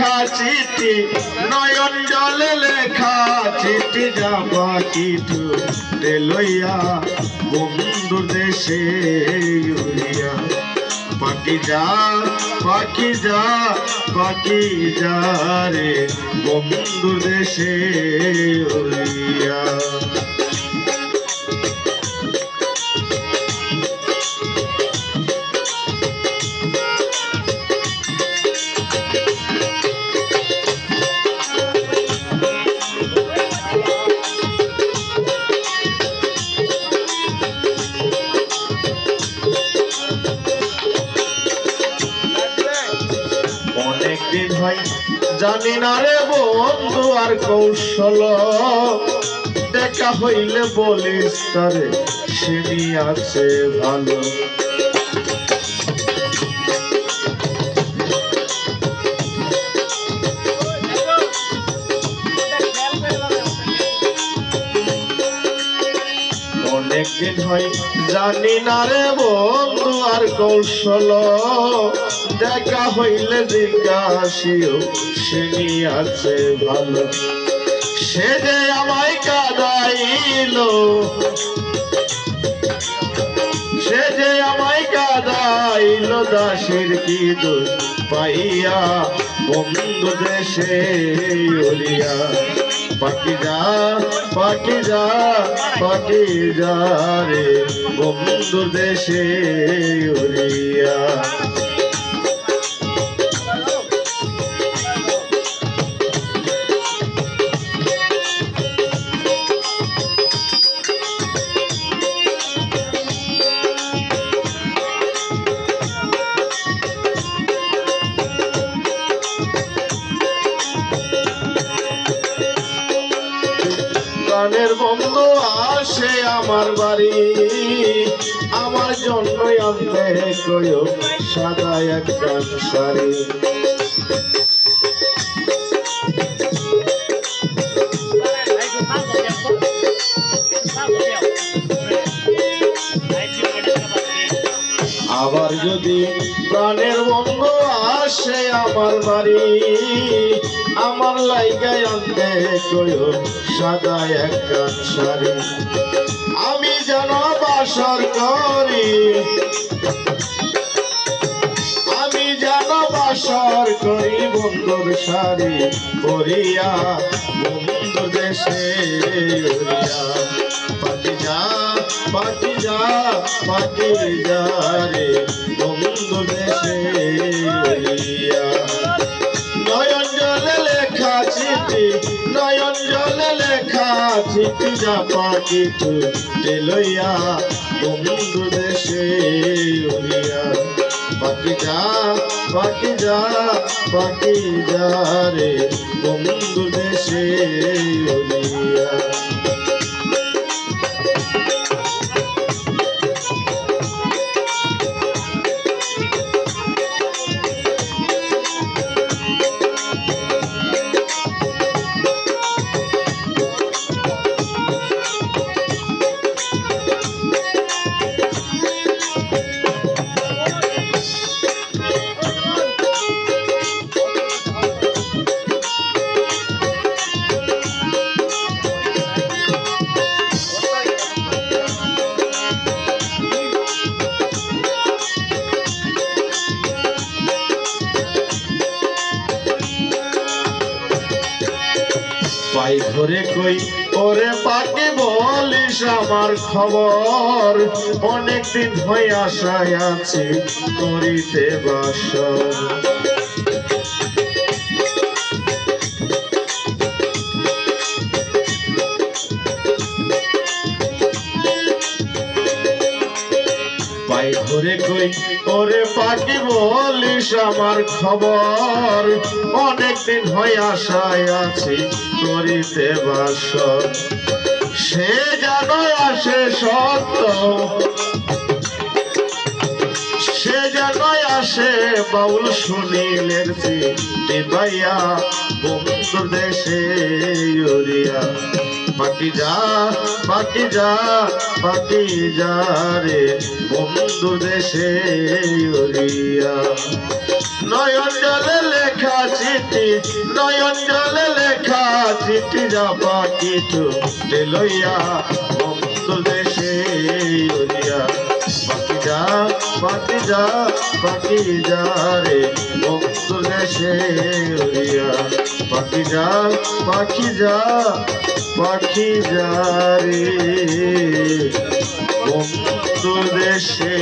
লেখা চিঠি, নয়ন জলে লেখা চিঠি, যাবা কিছু লইয়া বন্ধু দেশে উড়িয়া। পাখি যা পাখি যা পাখি যা রে বন্ধু দেশে উড়িয়া। হয়। জানি না রে বন্ধু আর কৌশল। দেখা হইলে বলিস তারে সিনি আছে ভালো। অনেকদিন হয়, জানি না রে বন্ধু আর কৌশল। দেখা হইলে জিজ্ঞাসিও সিনি আছে ভালো। সে যে আমায় কাদাইল। সে যে আমায় কাদাইল, দাসের কি দোষ পাইয়া বন্ধু দেশে উড়িয়া পাখি যা পাখি যা পাখি যা রে, বন্ধু দেশে উড়িয়া প্রাণের বন্ধু আসে আমার বাড়ি। আমার জন্যই আনতে কয়ো সাদা এক শাড়ি। আবার যদি প্রাণের বন্ধু আসে আমার বাড়ি, আমার লাইগায় আনতে কয়ো সাদা এক শাড়ি আমি যেন বাসর করি। আমি যেন বাসর করি বন্ধুর শাড়ি পরিয়া বন্ধু দেশে পাখি যা পাখি যা পাখি যা রে চিঠি যা পাখি তুই লইয়া বন্ধু দেশে উড়িয়া। পাখি যা পাখি যা পাখি যা রে বন্ধু দেশে উড়িয়া। পাই ধরে কই? ওরে পাকে বলিস আমার খবর। অনেক দিন হয়ে আশায় আছি করিতে বাসর। পাই ধরে কই? ওরে পাখি বলিস আমার খবর। অনেক দিন হয়ে আশায় আছি করিতে বাস সে জানো আসে সত্য আসে বাউল সুনীলের পাইয়া বন্ধু দেশে উড়িয়া পাখি যা পাখি যা পাখি যা রে বন্ধু দেশে উড়িয়া। নয়ন জলে লেখা চিঠি, নয়ন জলে লেখা চিঠি যা পাখি ছুটে লইয়া বন্ধু দেশে পাখি যা পাখি যা পাখি যা রে, বন্ধু দেশে উড়িয়া। পাখি যা পাখি যা পাখি যা রে, বন্ধু দেশে